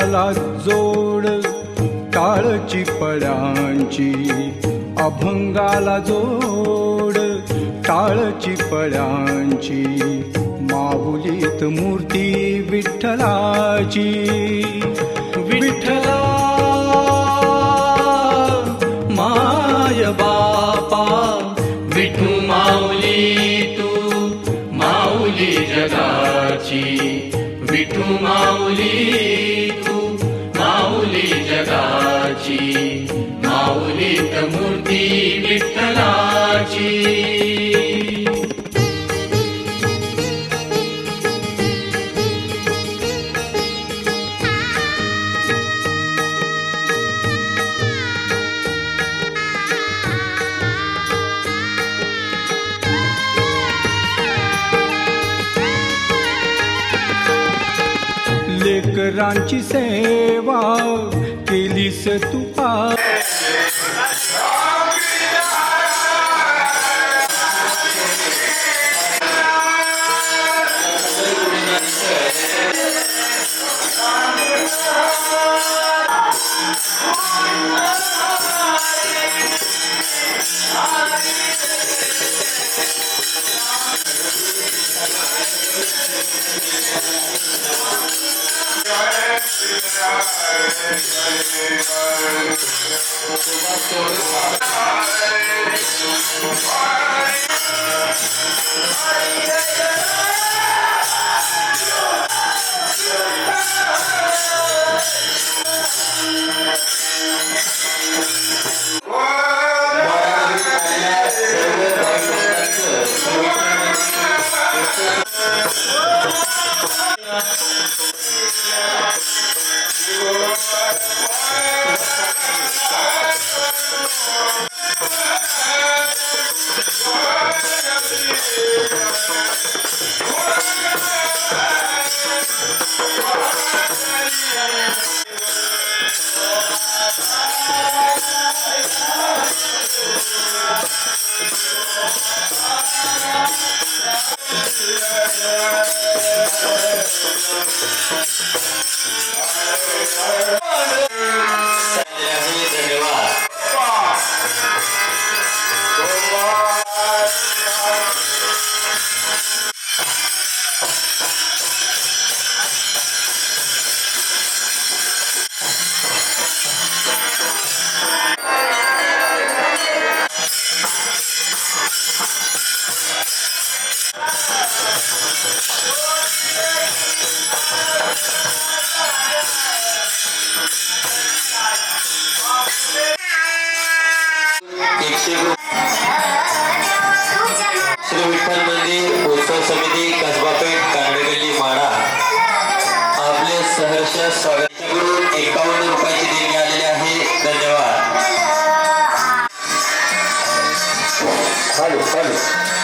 अभंगाला जोड टाळची पळ्यांची अभंगाला जोड टाळची पळ्यांची माऊलीत मूर्ती विठ्ठलाची. विठ्ठला माय बापा विठू माऊली तू माऊली जगाची. विठू माऊली जगाची माऊलीत मूर्ती विठ्ठलाची. लेकरांची सेवा केलीस तू आ Yeah. Oh. मंदिर समिती कसबापेठ कांडगल्ली माडा. आपले सहर्ष स्वागत करून एकावन्न रुपयाची देणी आलेली आहे. धन्यवाद. Hello hello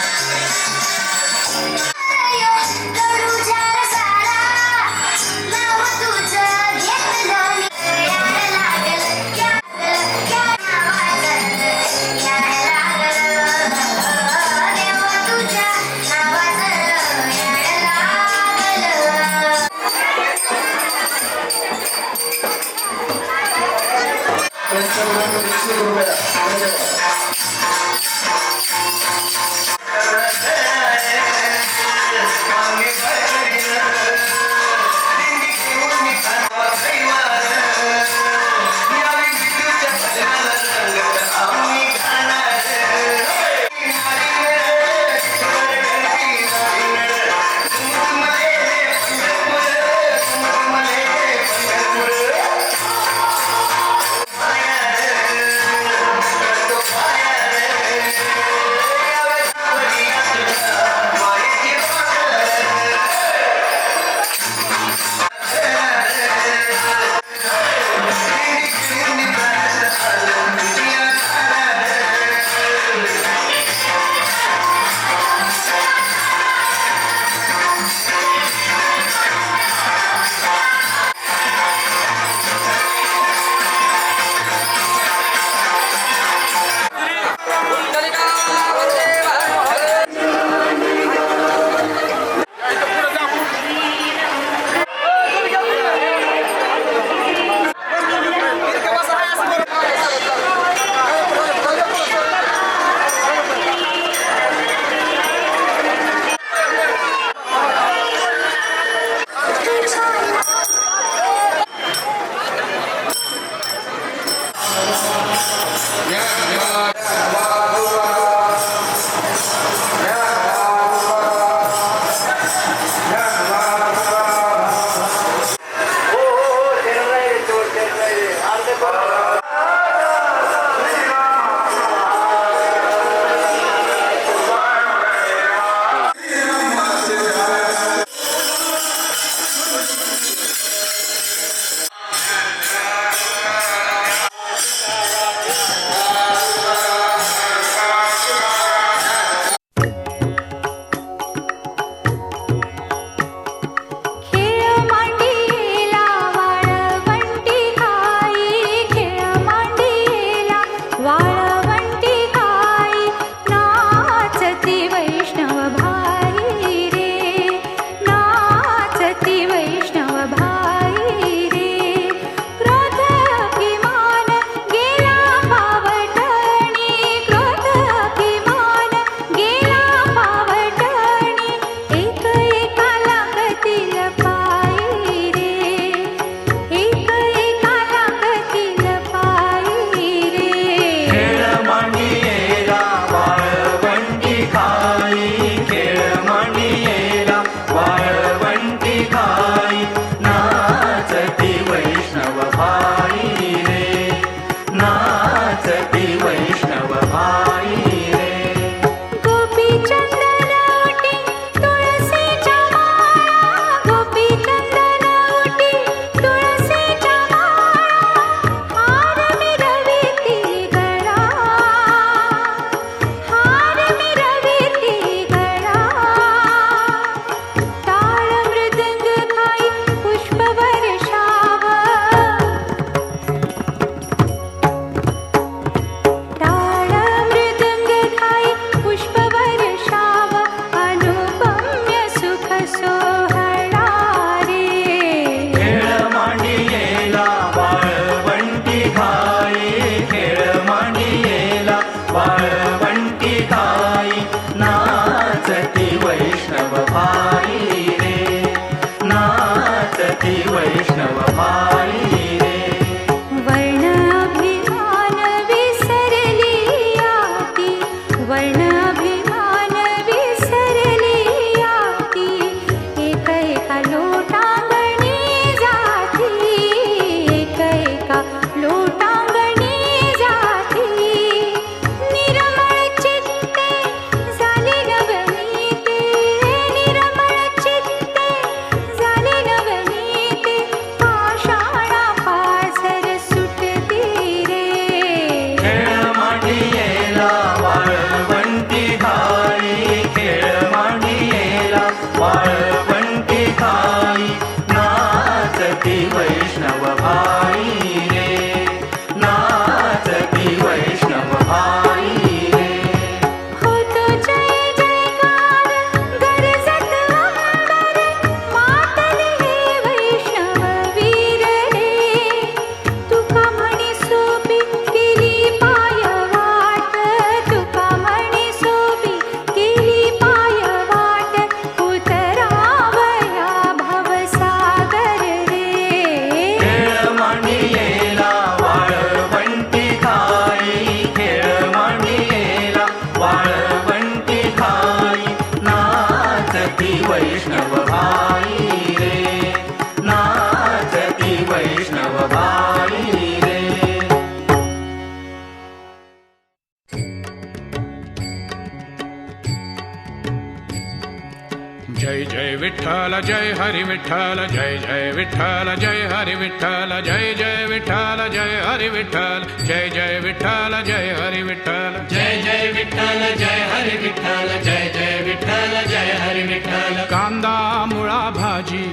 Vitthal जय हरी विठ्ठल जय जय विठ्ठल जय हरी विठ्ठल जय जय विठ्ठल जय हरी विठ्ठल जय जय विठ्ठल जय हरी विठ्ठल। जय जय विठ्ठल जय हरी विठ्ठल जय जय विठ्ठल जय हरी विठ्ठल। कांदा मुळा भाजी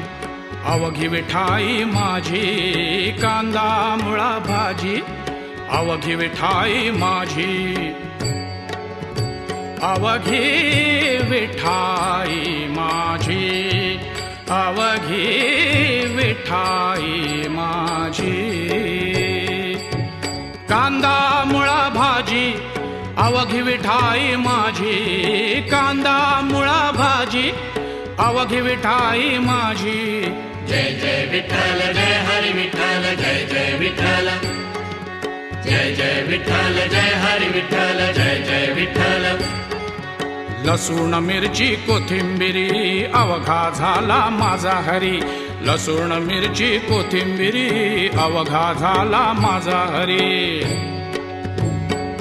अवघी विठाई माझी। कांदा मुळा भाजी अवघी विठाई माझी। अवघी विठाई माझी अवघी विठाई माझी. कांदा मुळा भाजी अवघी विठाई माझी. कांदा मुळा भाजी अवघी विठाई माझी. जय जय विठ्ठल जय हरी विठ्ठल जय जय विठ्ठल. जय जय विठ्ठल जय हरी विठ्ठल जय जय विठ्ठल. लसूण मिरची कोथिंबिरी अवघा झाला माझा हरी. लसूण मिरची कोथिंबिरी अवघा झाला माझा हरी.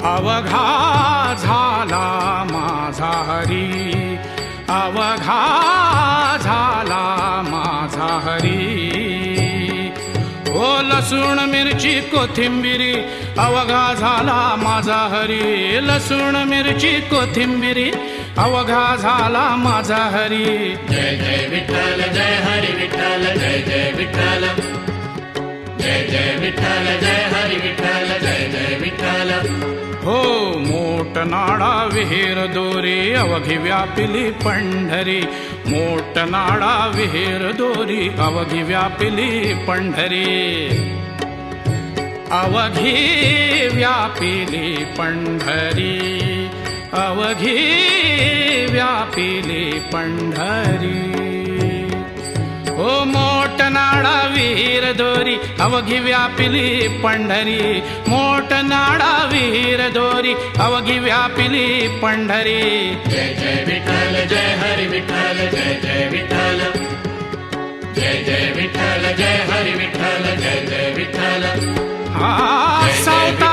अवघा झाला माझा हरी. अवघा झाला माझा हरी. लसूण मिरची कोथिंबिरी. अवघा झाला माझा हरी. लसूण मिरची कोथिंबिरी. अवघा झाला माझा हरी. जय जय विठ्ठल जय हरी विठ्ठल जय जय विठ्ठल. जय जय विठ्ठल जय हरी विठ्ठल जय जय विठ्ठल. हो मोठ नाडा विहीर दोरी. अवघी व्यापिली पंढरी. मोठ नाडा विहीर दोरी अवघी व्यापिली पंढरी. अवघी व्यापिली पंढरी. अवघी व्यापिली पंढरी. हो मोठ नाडा वीर दोरी अवघी व्यापिली पंढरी. मोठ नाडा वीर दोरी अवघी व्यापिली पंढरी. जय जय विठ्ठल जय हरी विठ्ठल जय जय विठ्ठल. जय जय विठ्ठल जय हरी विठ्ठल जय जय विठ्ठल. हा सावता